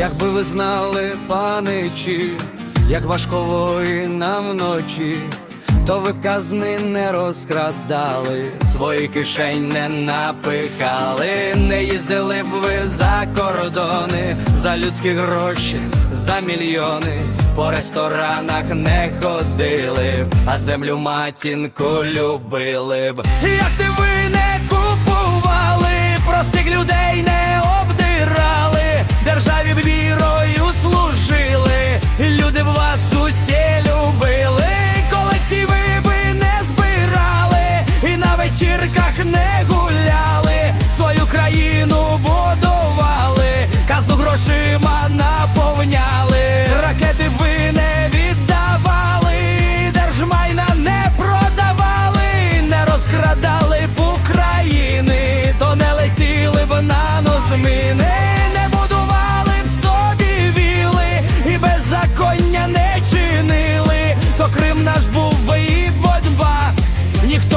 Якби ви знали, паничі, як важко воїнам вночі, то ви казни не розкрадали, свої кишень не напихали, не їздили б ви за кордони, за людські гроші, за мільйони, по ресторанах не ходили б, а землю матінку любили б. Як ти ви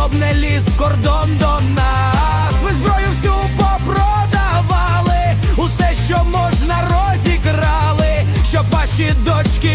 ніхто б не ліз кордон до нас. Ви зброю всю попродавали, усе, що можна, розіграли, щоб ваші дочки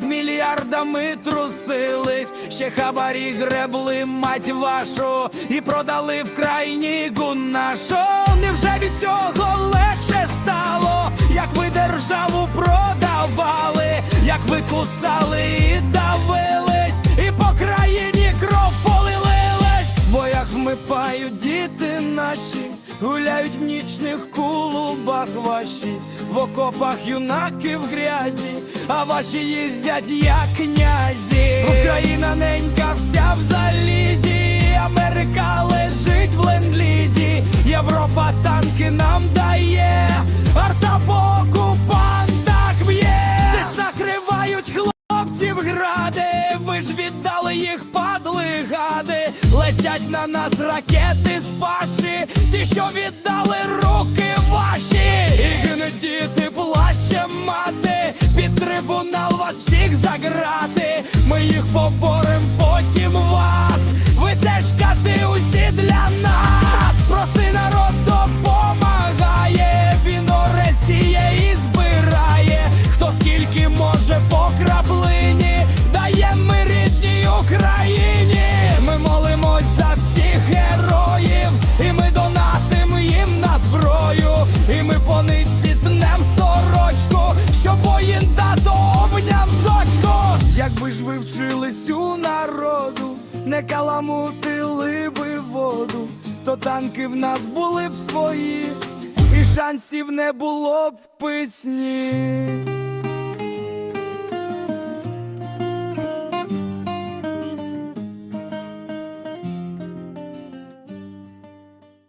над мільярдами трусились, ще хабарі гребли, мать вашу, і продали в крайнігу нашу. Невже від цього легше стало, як ви державу продавали, як ви кусали і давились, і по країні кров полилилась, в боях вмипають діти наші, гуляють в нічних клубах ваші, в окопах юнаки в грязі, а ваші їздять як князі. Україна ненька вся в залізі, Америка лежить в ленд-лізі, Європа танки нам дає, арта по окупантах б'є, десь накривають хлопців гради, ви ж віддали їх падли гади, летять на нас ракети з паші, ті, що віддали руки ваші, і гинуть всіх ж ви вчились у народу, не каламутили би воду, то танки в нас були б свої, і шансів не було б в письні.